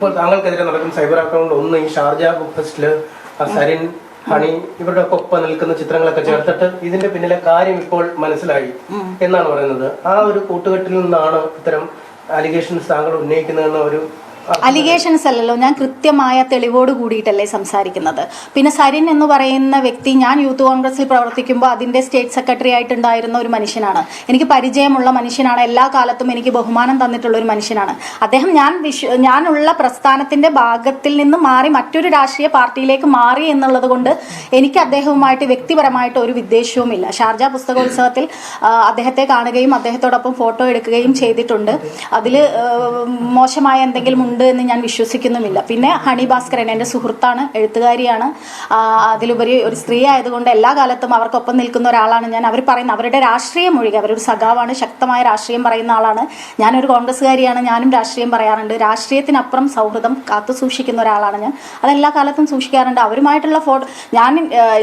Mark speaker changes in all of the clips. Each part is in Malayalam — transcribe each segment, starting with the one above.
Speaker 1: ഇപ്പോൾ താങ്കൾക്കെതിരെ നടക്കുന്ന സൈബർ ആക്രമണം ഒന്ന് ഈ ഷാർജ ബുക്ക് ഫെസ്റ്റിൽ സരിൻ ഹണി ഇവരുടെ ഒക്കെ ഒപ്പം നിൽക്കുന്ന ചിത്രങ്ങളൊക്കെ ചേർത്തിട്ട് ഇതിന്റെ പിന്നിലെ കാര്യം ഇപ്പോൾ മനസ്സിലായി എന്നാണ് പറയുന്നത്. ആ ഒരു കൂട്ടുകെട്ടിൽ നിന്നാണ് ഇത്തരം അലിഗേഷൻസ് താങ്കൾ ഉന്നയിക്കുന്നതെന്ന ഒരു
Speaker 2: അലിഗേഷൻസ് അല്ലല്ലോ ഞാൻ കൃത്യമായ തെളിവോട് കൂടിയിട്ടല്ലേ സംസാരിക്കുന്നത്. പിന്നെ സരിൻ എന്ന് പറയുന്ന വ്യക്തി ഞാൻ യൂത്ത് കോൺഗ്രസിൽ പ്രവർത്തിക്കുമ്പോൾ അതിന്റെ സ്റ്റേറ്റ് സെക്രട്ടറി ആയിട്ടുണ്ടായിരുന്ന ഒരു മനുഷ്യനാണ്. എനിക്ക് പരിചയമുള്ള മനുഷ്യനാണ്. എല്ലാ കാലത്തും എനിക്ക് ബഹുമാനം തന്നിട്ടുള്ള ഒരു മനുഷ്യനാണ്. അദ്ദേഹം ഞാൻ വിശ്വ ഞാനുള്ള പ്രസ്ഥാനത്തിന്റെ ഭാഗത്തിൽ നിന്ന് മാറി മറ്റൊരു രാഷ്ട്രീയ പാർട്ടിയിലേക്ക് മാറി എന്നുള്ളത് കൊണ്ട് എനിക്ക് അദ്ദേഹവുമായിട്ട് വ്യക്തിപരമായിട്ട് ഒരു വിദ്വേഷവുമില്ല. ഷാർജ പുസ്തകോത്സവത്തിൽ അദ്ദേഹത്തെ കാണുകയും അദ്ദേഹത്തോടൊപ്പം ഫോട്ടോ എടുക്കുകയും ചെയ്തിട്ടുണ്ട്. അതിൽ മോശമായ എന്തെങ്കിലും ഉണ്ട് എന്ന് ഞാൻ വിശ്വസിക്കുന്നുമില്ല. പിന്നെ ഹണി ഭാസ്കരൻ എന്റെ സുഹൃത്താണ് എഴുത്തുകാരിയാണ്. അതിലുപരി ഒരു സ്ത്രീ ആയതുകൊണ്ട് എല്ലാ കാലത്തും അവർക്കൊപ്പം നിൽക്കുന്ന ഒരാളാണ് ഞാൻ. അവർ പറയുന്ന അവരുടെ രാഷ്ട്രീയം ഒഴികെ അവരൊരു സഖാവാണ് ശക്തമായ രാഷ്ട്രീയം പറയുന്ന ആളാണ്. ഞാനൊരു കോൺഗ്രസ്സുകാരിയാണ് ഞാനും രാഷ്ട്രീയം പറയാറുണ്ട്. രാഷ്ട്രീയത്തിനപ്പുറം സൗഹൃദം കാത്തു സൂക്ഷിക്കുന്ന ഒരാളാണ് ഞാൻ. അതെല്ലാ കാലത്തും സൂക്ഷിക്കാറുണ്ട്. അവരുമായിട്ടുള്ള ഫോട്ടോ ഞാൻ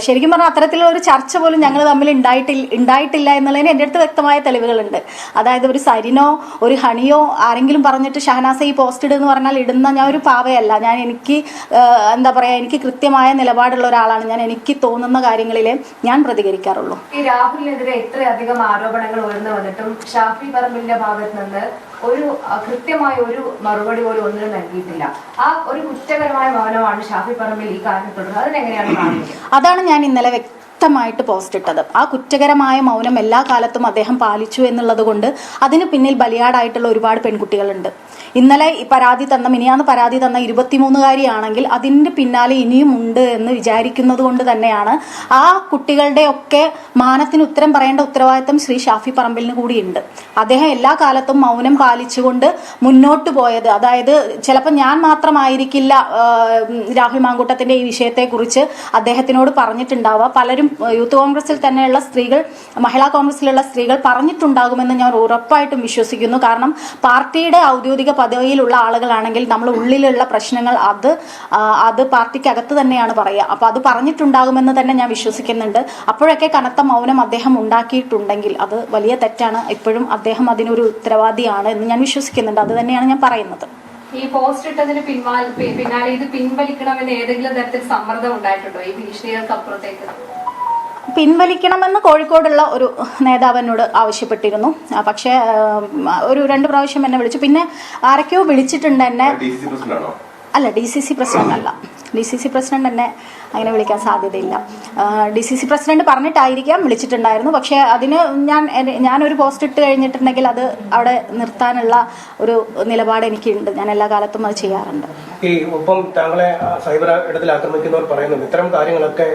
Speaker 2: ശരിക്കും പറഞ്ഞാൽ അത്തരത്തിലുള്ള ഒരു ചർച്ച പോലും ഞങ്ങൾ തമ്മിൽ ഉണ്ടായിട്ടില്ല ഉണ്ടായിട്ടില്ല എന്നുള്ളതിന് എന്റെ അടുത്ത് വ്യക്തമായ തെളിവുകളുണ്ട്. അതായത് ഒരു സരിനോ ഒരു ഹണിയോ ആരെങ്കിലും പറഞ്ഞിട്ട് ഷഹനാസ ഈ പോസ്റ്റ് ഇടുന്ന് പറഞ്ഞാൽ ഇടുന്ന ഞാൻ ഒരു പാവയല്ല. ഞാൻ എനിക്ക് എന്താ പറയുക എനിക്ക് കൃത്യമായ നിലപാടുള്ള ഒരാളാണ്. ഞാൻ എനിക്ക് തോന്നുന്ന കാര്യങ്ങളിൽ ഞാൻ പ്രതികരിക്കാറുള്ളൂ.
Speaker 3: ഈ രാഹുലിനെതിരെ ഇത്രയധികം ആരോപണങ്ങൾ ഉയർന്നു വന്നിട്ടും ഷാഫി പറമ്പിലിന്റെ ഭാഗത്ത് നിന്ന് ഒരു കൃത്യമായ ഒരു മറുപടി പോലും ഒന്നിനും നൽകിയിട്ടില്ല. ആ ഒരു കുറ്റകരമായ മൗനമാണ് ഷാഫി പറമ്പിൽ ഈ കാര്യം തുടരുന്നത് അതിനെങ്ങനെയാണ്
Speaker 2: അതാണ് ഞാൻ ഇന്നലെ വ്യക്തമായിട്ട് പോസ്റ്റ് ഇട്ടത്. ആ കുറ്റകരമായ മൗനം എല്ലാ കാലത്തും അദ്ദേഹം പാലിച്ചു എന്നുള്ളത് കൊണ്ട് അതിന് പിന്നിൽ ബലിയാടായിട്ടുള്ള ഒരുപാട് പെൺകുട്ടികളുണ്ട്. ഇന്നലെ പരാതി തന്ന മിനിയാന്ന് പരാതി തന്ന ഇരുപത്തിമൂന്നുകാരിയാണെങ്കിൽ അതിന്റെ പിന്നാലെ ഇനിയും ഉണ്ട് എന്ന് വിചാരിക്കുന്നത് കൊണ്ട് തന്നെയാണ് ആ കുട്ടികളുടെ ഒക്കെ മാനത്തിന് ഉത്തരം പറയേണ്ട ഉത്തരവാദിത്തം ശ്രീ ഷാഫി പറമ്പിലിന് കൂടിയുണ്ട്. അദ്ദേഹം എല്ലാ കാലത്തും മൗനം പാലിച്ചുകൊണ്ട് മുന്നോട്ട് പോയത് അതായത് ചിലപ്പോൾ ഞാൻ മാത്രമായിരിക്കില്ല രാഹുൽ മാങ്കൂട്ടത്തിന്റെ ഈ വിഷയത്തെക്കുറിച്ച് അദ്ദേഹത്തിനോട് പറഞ്ഞിട്ടുണ്ടാവുക. പലരും യൂത്ത് കോൺഗ്രസിൽ തന്നെയുള്ള സ്ത്രീകൾ മഹിളാ കോൺഗ്രസിലുള്ള സ്ത്രീകൾ പറഞ്ഞിട്ടുണ്ടാകുമെന്ന് ഞാൻ ഉറപ്പായിട്ടും വിശ്വസിക്കുന്നു. കാരണം പാർട്ടിയുടെ ഔദ്യോഗിക പദവിയിലുള്ള ആളുകളാണെങ്കിൽ നമ്മൾ ഉള്ളിലുള്ള പ്രശ്നങ്ങൾ അത് അത് പാർട്ടിക്കകത്ത് തന്നെയാണ് പറയുക. അപ്പൊ അത് പറഞ്ഞിട്ടുണ്ടാകുമെന്ന് തന്നെ ഞാൻ വിശ്വസിക്കുന്നുണ്ട്. അപ്പോഴൊക്കെ കനത്ത മൗനം അദ്ദേഹം ഉണ്ടാക്കിയിട്ടുണ്ടെങ്കിൽ അത് വലിയ തെറ്റാണ്. ഇപ്പോഴും അദ്ദേഹം അതിനൊരു ഉത്തരവാദിയാണ് എന്ന് ഞാൻ വിശ്വസിക്കുന്നുണ്ട്. അത് തന്നെയാണ് ഞാൻ പറയുന്നത്.
Speaker 3: ഈ പോസ്റ്റ് ഇട്ടതിന് പിന്മാൽ പി- പിന്നാലെ ഇത് പിൻവലിക്കണമെന്ന് ഏതെങ്കിലും തരത്തിൽ സമ്മർദ്ദം ഉണ്ടായിട്ടുണ്ടോ? ഈ ഭീഷണികൾക്ക് അപ്പുറത്തേക്ക്.
Speaker 2: പിൻവലിക്കണമെന്ന് കോഴിക്കോടുള്ള ഒരു നേതാവ് എന്നോട് ആവശ്യപ്പെട്ടിരുന്നു പക്ഷേ ഒരു രണ്ട് പ്രാവശ്യം എന്നെ വിളിച്ചു. പിന്നെ ആരൊക്കെയോ വിളിച്ചിട്ടുണ്ട് എന്നെ. അല്ല ഡി സി സി പ്രസിഡന്റ് അല്ല ഡി സി സി പ്രസിഡന്റ് എന്നെ അങ്ങനെ വിളിക്കാൻ സാധ്യതയില്ല. ഡി സി സി പ്രസിഡന്റ് പറഞ്ഞിട്ടായിരിക്കാം വിളിച്ചിട്ടുണ്ടായിരുന്നു. പക്ഷേ അതിന് ഞാൻ ഞാനൊരു പോസ്റ്റ് ഇട്ട് കഴിഞ്ഞിട്ടുണ്ടെങ്കിൽ അത് അവിടെ നിർത്താനുള്ള ഒരു നിലപാട് എനിക്കുണ്ട്. ഞാൻ എല്ലാ കാലത്തും അത് ചെയ്യാറുണ്ട്.
Speaker 1: ഈ ഒപ്പം താങ്കളെ സൈബർ ഇടത്തിൽ ആക്രമിക്കുന്നവർ പറയുന്നുണ്ട്. ഇത്തരം കാര്യങ്ങളൊക്കെ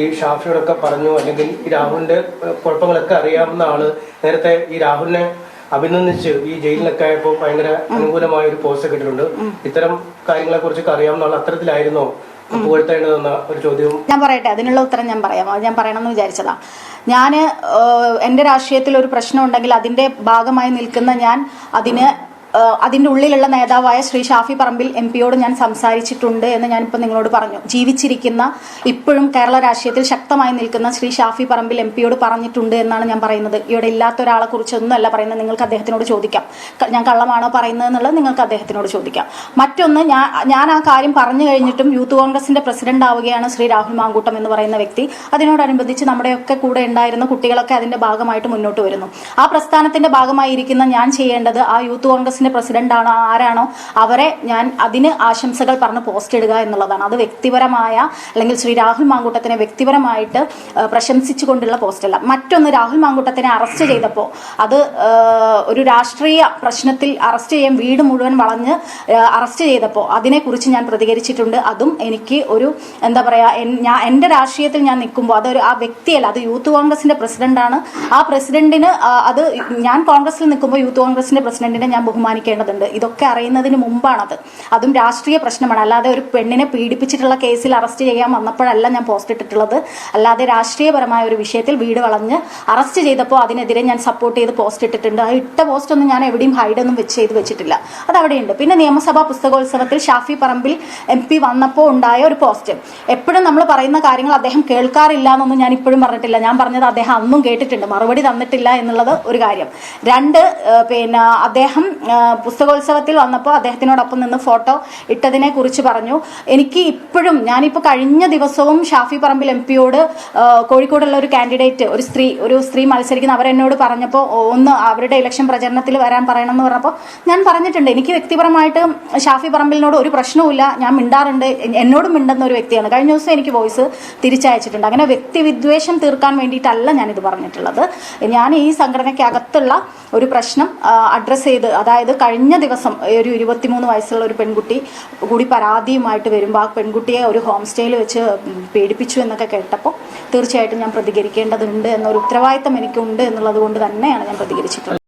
Speaker 1: ഈ ഷാഫിയോടൊക്കെ പറഞ്ഞു. അല്ലെങ്കിൽ ഈ രാഹുലിന്റെ കുഴപ്പങ്ങളൊക്കെ അറിയാവുന്ന ആൾ നേരത്തെ ഈ രാഹുലിനെ അഭിനന്ദിച്ച് ഈ ജയിലിലൊക്കെ ആയപ്പോൾ ഭയങ്കര അനുകൂലമായ ഒരു പോസ്റ്റ് കിട്ടിയിട്ടുണ്ട് ഇത്തരം കാര്യങ്ങളെ കുറിച്ചൊക്കെ അറിയാമെന്നുള്ള അത്തരത്തിലായിരുന്നോ ഒരു
Speaker 2: ഞാൻ പറയട്ടെ അതിനുള്ള ഉത്തരം ഞാൻ പറയാം. അത് ഞാൻ പറയണമെന്ന് വിചാരിച്ചതാ. ഞാൻ എന്റെ രാഷ്ട്രീയത്തിൽ ഒരു പ്രശ്നം ഉണ്ടെങ്കിൽ അതിന്റെ ഭാഗമായി നിൽക്കുന്ന ഞാൻ അതിന് അതിന്റെ ഉള്ളിലുള്ള നേതാവായ ശ്രീ ഷാഫി പറമ്പിൽ എം പിയോട് ഞാൻ സംസാരിച്ചിട്ടുണ്ട് എന്ന് ഞാനിപ്പോൾ നിങ്ങളോട് പറഞ്ഞു. ജീവിച്ചിരിക്കുന്ന ഇപ്പോഴും കേരള രാഷ്ട്രീയത്തിൽ ശക്തമായി നിൽക്കുന്ന ശ്രീ ഷാഫി പറമ്പിൽ എം പിയോട് പറഞ്ഞിട്ടുണ്ട് എന്നാണ് ഞാൻ പറയുന്നത്. ഇവിടെ ഇല്ലാത്ത ഒരാളെ കുറിച്ചൊന്നുമല്ല പറയുന്നത്. നിങ്ങൾക്ക് അദ്ദേഹത്തിനോട് ചോദിക്കാം. ഞാൻ കള്ളമാണോ പറയുന്നത് എന്നുള്ളത് നിങ്ങൾക്ക് അദ്ദേഹത്തിനോട് ചോദിക്കാം. മറ്റൊന്ന് ഞാൻ ഞാൻ ആ കാര്യം പറഞ്ഞു കഴിഞ്ഞിട്ടും യൂത്ത് കോൺഗ്രസിന്റെ പ്രസിഡന്റ് ആവുകയാണ് ശ്രീ രാഹുൽ മാങ്കൂട്ടം എന്ന് പറയുന്ന വ്യക്തി. അതിനോടനുബന്ധിച്ച് നമ്മുടെയൊക്കെ കൂടെ ഉണ്ടായിരുന്ന കുട്ടികളൊക്കെ അതിന്റെ ഭാഗമായിട്ട് മുന്നോട്ട് വരുന്നു. ആ പ്രസ്ഥാനത്തിന്റെ ഭാഗമായിരിക്കുന്ന ഞാൻ ചെയ്യേണ്ടത് ആ യൂത്ത് കോൺഗ്രസിന്റെ പ്രസിഡന്റ് ആണോ ആരാണോ അവരെ ഞാൻ അതിന് ആശംസകൾ പറഞ്ഞ് പോസ്റ്റ് ഇടുക എന്നുള്ളതാണ്. അത് വ്യക്തിപരമായ അല്ലെങ്കിൽ ശ്രീ രാഹുൽ മാങ്കൂട്ടത്തിനെ വ്യക്തിപരമായിട്ട് പ്രശംസിച്ചുകൊണ്ടുള്ള പോസ്റ്റല്ല. മറ്റൊന്ന് രാഹുൽ മാങ്കൂട്ടത്തിനെ അറസ്റ്റ് ചെയ്തപ്പോൾ അത് ഒരു രാഷ്ട്രീയ പ്രശ്നത്തിൽ അറസ്റ്റ് ചെയ്യാൻ വീട് മുഴുവൻ വളഞ്ഞ് അറസ്റ്റ് ചെയ്തപ്പോൾ അതിനെക്കുറിച്ച് ഞാൻ പ്രതികരിച്ചിട്ടുണ്ട്. അതും എനിക്ക് ഒരു എന്താ പറയുക ഞാൻ എന്റെ രാഷ്ട്രീയത്തിൽ ഞാൻ നിൽക്കുമ്പോൾ അതൊരു ആ വ്യക്തിയല്ല അത് യൂത്ത് കോൺഗ്രസിന്റെ പ്രസിഡന്റാണ്. ആ പ്രസിഡന്റിന് അത് ഞാൻ കോൺഗ്രസിൽ നിൽക്കുമ്പോൾ യൂത്ത് കോൺഗ്രസിന്റെ പ്രസിഡന്റിനെ ഞാൻ ബഹുമാനിക്കേണ്ടതുണ്ട് ഇതൊക്കെ അറിയുന്നതിന് മുമ്പാണത്. അതും രാഷ്ട്രീയ പ്രശ്നമാണ്. അല്ലാതെ ഒരു പെണ്ണിനെ പീഡിപ്പിച്ചിട്ടുള്ള കേസിൽ അറസ്റ്റ് ചെയ്യാൻ വന്നപ്പോഴല്ല ഞാൻ പോസ്റ്റ് ഇട്ടിട്ടുള്ളത്. അല്ലാതെ രാഷ്ട്രീയപരമായ ഒരു വിഷയത്തിൽ വീട് വളഞ്ഞ് അറസ്റ്റ് ചെയ്തപ്പോൾ അതിനെതിരെ ഞാൻ സപ്പോർട്ട് ചെയ്ത് പോസ്റ്റ് ഇട്ടിട്ടുണ്ട്. ആ ഇട്ട പോസ്റ്റ് ഒന്നും ഞാൻ എവിടെയും ഹൈഡൊന്നും വെച്ച് ചെയ്ത് വെച്ചിട്ടില്ല. അത് അവിടെയുണ്ട്. പിന്നെ നിയമസഭാ പുസ്തകോത്സവത്തിൽ ഷാഫി പറമ്പിൽ എം പി വന്നപ്പോൾ ഉണ്ടായ ഒരു പോസ്റ്റ്. എപ്പോഴും നമ്മൾ പറയുന്ന കാര്യങ്ങൾ അദ്ദേഹം കേൾക്കാറില്ല എന്നൊന്നും ഞാൻ ഇപ്പോഴും പറഞ്ഞിട്ടില്ല. ഞാൻ പറഞ്ഞത് അദ്ദേഹം അന്നും കേട്ടിട്ടുണ്ട്. മറുപടി തന്നിട്ടില്ല എന്നുള്ളത് ഒരു കാര്യം. രണ്ട് പിന്നെ അദ്ദേഹം പുസ്തകോത്സവത്തിൽ വന്നപ്പോൾ അദ്ദേഹത്തിനോടൊപ്പം നിന്ന് ഫോട്ടോ ഇട്ടതിനെ കുറിച്ച് പറഞ്ഞു. എനിക്ക് ഇപ്പോഴും ഞാനിപ്പോൾ കഴിഞ്ഞ ദിവസവും ഷാഫി പറമ്പിൽ എം പിയോട് കോഴിക്കോടുള്ള ഒരു കാൻഡിഡേറ്റ് ഒരു സ്ത്രീ ഒരു സ്ത്രീ മത്സരിക്കുന്ന അവരെന്നോട് പറഞ്ഞപ്പോൾ ഒന്ന് അവരുടെ ഇലക്ഷൻ പ്രചരണത്തിൽ വരാൻ പറയണം എന്ന് പറഞ്ഞപ്പോൾ ഞാൻ പറഞ്ഞിട്ടുണ്ട്. എനിക്ക് വ്യക്തിപരമായിട്ട് ഷാഫി പറമ്പിലിനോട് ഒരു പ്രശ്നവുമില്ല. ഞാൻ മിണ്ടാറുണ്ട്. എന്നോടും മിണ്ടുന്ന ഒരു വ്യക്തിയാണ്. കഴിഞ്ഞ ദിവസം എനിക്ക് വോയിസ് തിരിച്ചയച്ചിട്ടുണ്ട്. അങ്ങനെ വ്യക്തി വിദ്വേഷം തീർക്കാൻ വേണ്ടിയിട്ടല്ല ഞാനിത് പറഞ്ഞിട്ടുള്ളത്. ഞാൻ ഈ സംഘടനയ്ക്കകത്തുള്ള ഒരു പ്രശ്നം അഡ്രസ്സ് ചെയ്ത് അതായത് കഴിഞ്ഞ ദിവസം ഒരു ഇരുപത്തിമൂന്ന് വയസ്സുള്ള ഒരു പെൺകുട്ടി കൂടി പരാതിയുമായിട്ട് വരുമ്പോൾ ആ പെൺകുട്ടിയെ ഒരു ഹോം സ്റ്റേയിൽ വെച്ച് പീഡിപ്പിച്ചു എന്നൊക്കെ കേട്ടപ്പോൾ തീർച്ചയായിട്ടും ഞാൻ പ്രതികരിക്കേണ്ടതുണ്ട് എന്നൊരു ഉത്തരവാദിത്തം എനിക്കുണ്ട് എന്നുള്ളത് കൊണ്ട് തന്നെയാണ് ഞാൻ പ്രതികരിച്ചിട്ടുള്ളത്.